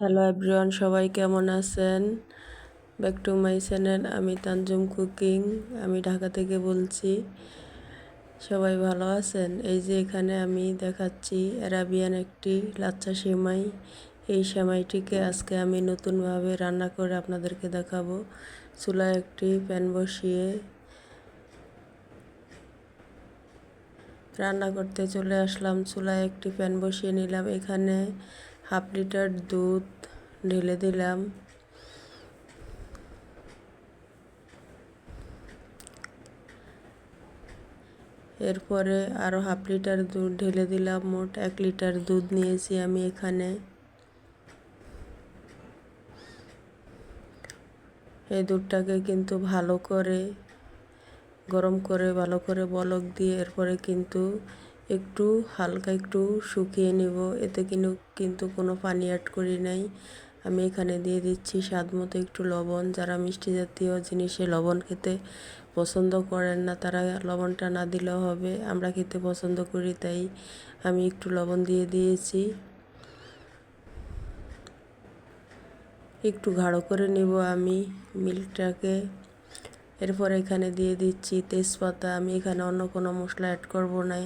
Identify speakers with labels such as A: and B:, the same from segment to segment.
A: Hello everyone সবাই কেমন আছেন? ব্যাক টু মাই চ্যানেল আমি তানজুম কুকিং আমি ঢাকা থেকে বলছি। সবাই ভালো আছেন? এই যে এখানে আমি দেখাচ্ছি অ্যারাবিয়ান একটি লাচ্চা সেমাই। এই সেমাইটিকে আজকে আমি নতুনভাবে রান্না করে আপনাদেরকে দেখাবো। চুলায় একটি প্যান বসিয়ে রান্না করতে চলে আসলাম। চুলায় একটি প্যান বসিয়ে নিলাম। এখানে হাফ লিটার দুধ ঢেলে দিলাম। এরপরে আরও হাফ লিটার দুধ ঢেলে দিলাম, মোট এক লিটার দুধ নিয়েছি আমি এখানে। এই দুধটাকে কিন্তু ভালো করে, গরম করে, ভালো করে বলক দিয়ে এরপরে কিন্তু একটু হালকা একটু শুকিয়ে নেব। এতে কিন্তু কিন্তু কোনো পানি অ্যাড করি নাই। আমি এখানে দিয়ে দিচ্ছি স্বাদ মতো একটু লবণ। যারা মিষ্টি জাতীয় জিনিসে লবণ খেতে পছন্দ করেন না, তারা লবণটা না দিলেও হবে। আমরা খেতে পছন্দ করি, তাই আমি একটু লবণ দিয়ে দিয়েছি। একটু গাঢ় করে নেব আমি মিল্কটাকে। এরপর এখানে দিয়ে দিচ্ছি তেজপাতা। আমি এখানে অন্য কোনো মশলা অ্যাড করব না।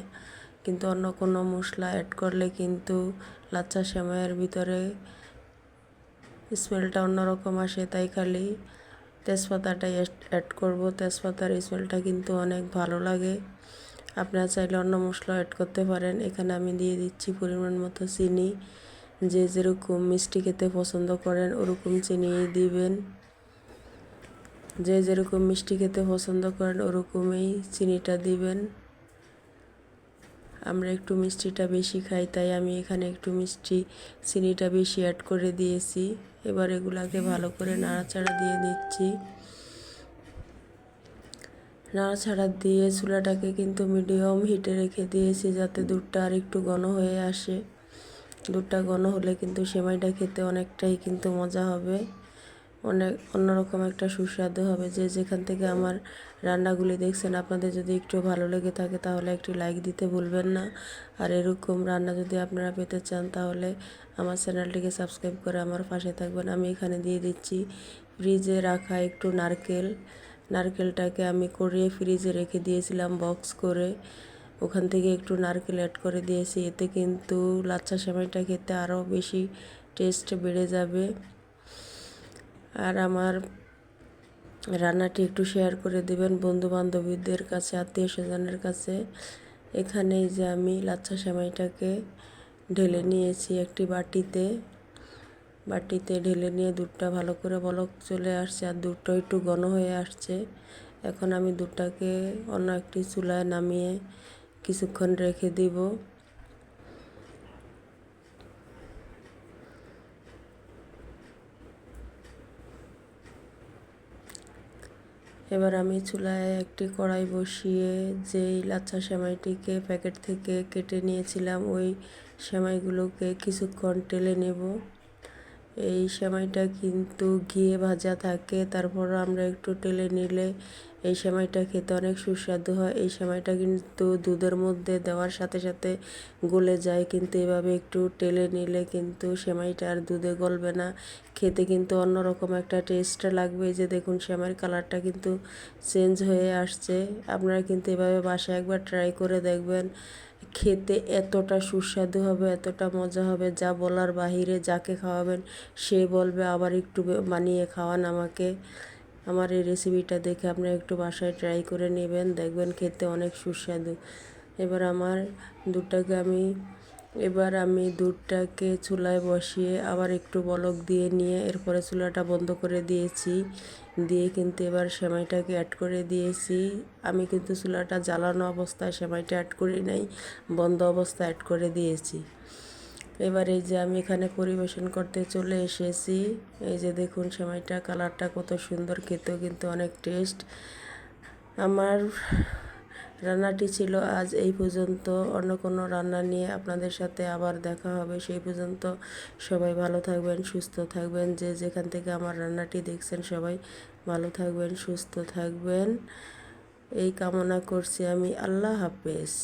A: কিন্তু অন্য কোনো মশলা অ্যাড করলে কিন্তু লাচ্চা সেমাইয়ের ভিতরে স্মেলটা অন্যরকম আসে, তাই খালি তেজপাতাটাই অ্যাড করব। তেজপাতার স্মেলটা কিন্তু অনেক ভালো লাগে। আপনারা চাইলে অন্য মশলা অ্যাড করতে পারেন। এখানে আমি দিয়ে দিচ্ছি পরিমাণ মতো চিনি। যে যেরকম মিষ্টি খেতে পছন্দ করেন, ওরকম চিনি দিবেন। যে যেরকম মিষ্টি খেতে পছন্দ করেন, ওরকমই চিনিটা দিবেন। আমরা একটু মিষ্টিটা বেশি খাই, তাই আমি এখানে একটু মিষ্টি চিনিটা বেশি অ্যাড করে দিয়েছি। এবার এগুলাকে ভালো করে নাড়াচাড়া দিয়ে দিচ্ছি। নাড়াচাড়া দিয়ে চুলাটাকে কিন্তু মিডিয়াম হিটে রেখে দিয়েছি যাতে দুধটা আর একটু ঘন হয়ে আসে। দুধটা ঘন হলে কিন্তু সেমাইটা খেতে অনেকটাই কিন্তু মজা হবে। অনেক অন্যরকম একটা সুস্বাদু হবে। যে যেখান থেকে আমার রান্নাগুলি দেখছেন, আপনাদের যদি একটু ভালো লেগে থাকে তাহলে একটি লাইক দিতে ভুলবেন না। আর এরকম রান্না যদি আপনারা পেতে চান তাহলে আমার চ্যানেলটিকে সাবস্ক্রাইব করে আমার পাশে থাকবেন। আমি এখানে দিয়ে দিচ্ছি ফ্রিজে রাখা একটু নারকেল। নারকেলটাকে আমি করিয়ে ফ্রিজে রেখে দিয়েছিলাম বক্স করে। ওখান থেকে একটু নারকেল অ্যাড করে দিয়েছি। এতে কিন্তু লাচ্চা সেমাইটা খেতে আরও বেশি টেস্ট বেড়ে যাবে। আর আমার রান্নাটি একটু শেয়ার করে দেবেন বন্ধু বান্ধবীদের কাছে, আত্মীয় স্বজনের কাছে। এখানেই যে আমি লাচ্ছা সেমাইটাকে ঢেলে নিয়েছি একটি বাটিতে। বাটিতে ঢেলে নিয়ে দুধটা ভালো করে বলক চলে আসছে আর দুধটা একটু ঘন হয়ে আসছে। এখন আমি দুধটাকে অন্য একটি চুলায় নামিয়ে কিছুক্ষণ রেখে দিব। এবার আমি চুলায় একটি কড়াই বসিয়ে যেই লাচ্ছা সেমাইটিকে প্যাকেট থেকে কেটে নিয়েছিলাম, ওই সেমাইগুলোকে কিছুক্ষণ টেলে নেব। এই সেমাইটা কিন্তু ঘিয়ে ভাজা থাকে তারপর আমরা একটু টেলে নিলে এই সেমাইটা খেতে অনেক সুস্বাদু হয়। এই সেমাইটা কিন্তু দুধের মধ্যে দেওয়ার সাথে সাথে গলে যায়, কিন্তু এভাবে একটু টেলে নিলে কিন্তু সেমাইটা আর দুধে গলবে না। খেতে কিন্তু অন্যরকম একটা টেস্ট লাগবে। যে দেখুন সেমাইয়ের কালারটা কিন্তু চেঞ্জ হয়ে আসছে। আপনারা কিন্তু এভাবে বাসায় একবার ট্রাই করে দেখবেন। খেতে এতটা সুস্বাদু হবে, এতটা মজা হবে, যা বলার বাহিরে যাকে খাওয়াবেন, সে বলবে, আবার একটু বানিয়ে খাওয়ান আমাকে। আমার এই রেসিপিটা দেখে আপনারা একটু বাসায় ট্রাই করে নেবেন, দেখবেন খেতে অনেক সুস্বাদু। এবার আমার দুধটাকে আমি এবার আমি দুধটাকে চুলায় বসিয়ে আবার একটু বলক দিয়ে নিয়ে এরপরে চুলাটা বন্ধ করে দিয়েছি। দিয়ে কিন্তু এবার সেমাইটাকে অ্যাড করে দিয়েছি। আমি কিন্তু চুলাটা জ্বালানো অবস্থায় সেমাইটা অ্যাড করি নাই, বন্ধ অবস্থায় অ্যাড করে দিয়েছি। এবার এই যে আমি এখানে পরিবেশন করতে চলে এসেছি। এই যে দেখুন সেমাইটা, কালারটা কত সুন্দর, খেতেও কিন্তু অনেক টেস্ট আমার রান্নাটি ছিল আজ এই পর্যন্ত। অন্য কোনো রান্না নিয়ে আপনাদের সাথে আবার দেখা হবে সেই পর্যন্ত। সবাই ভালো থাকবেন, সুস্থ থাকবেন। যে যেখান থেকে আমার রান্নাটি দেখছেন সবাই ভালো থাকবেন, সুস্থ থাকবেন। এই কামনা করছি আমি। আল্লাহ হাফেজ।